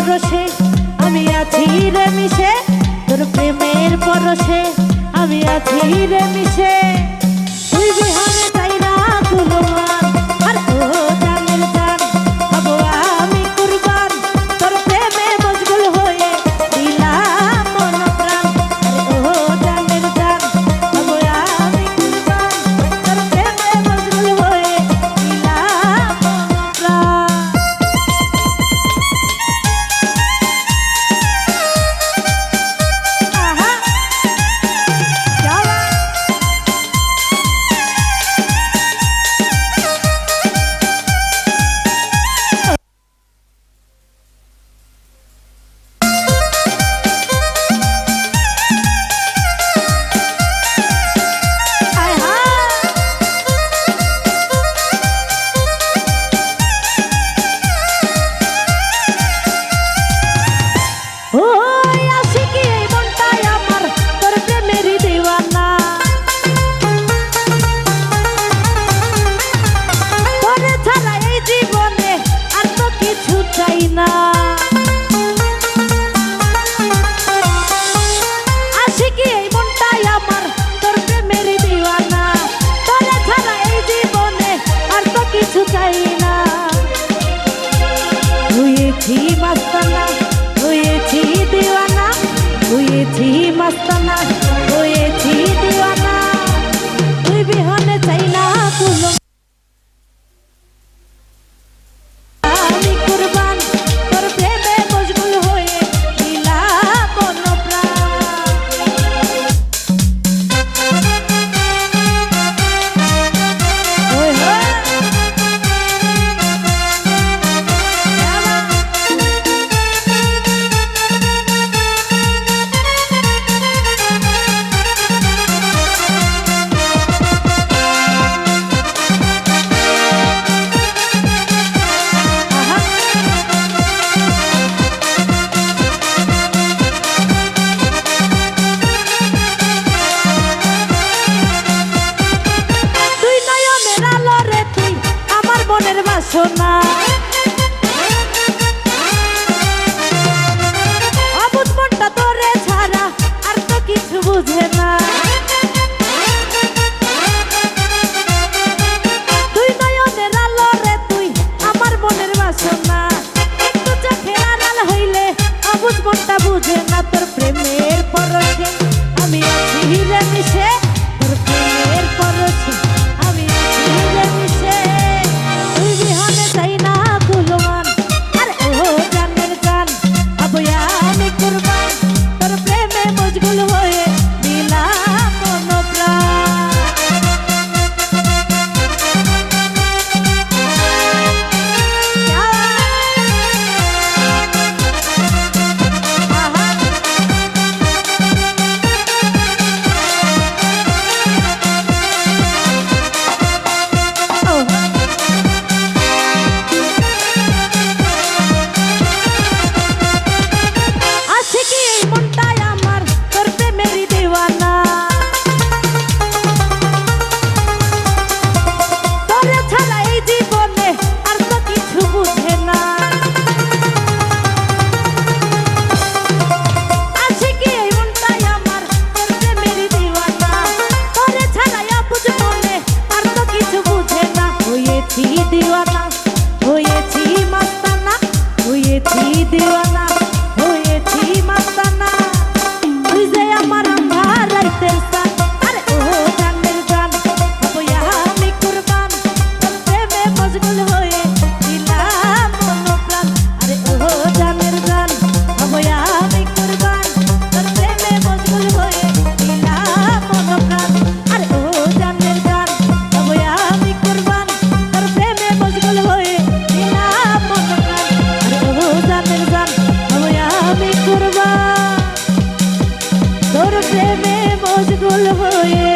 পরশে আমি আছি রে মিশে। তোর প্রেমের পরশে আমি আছি রে মিশে। সোনা feel like প্রেমে মশগুল হয়ে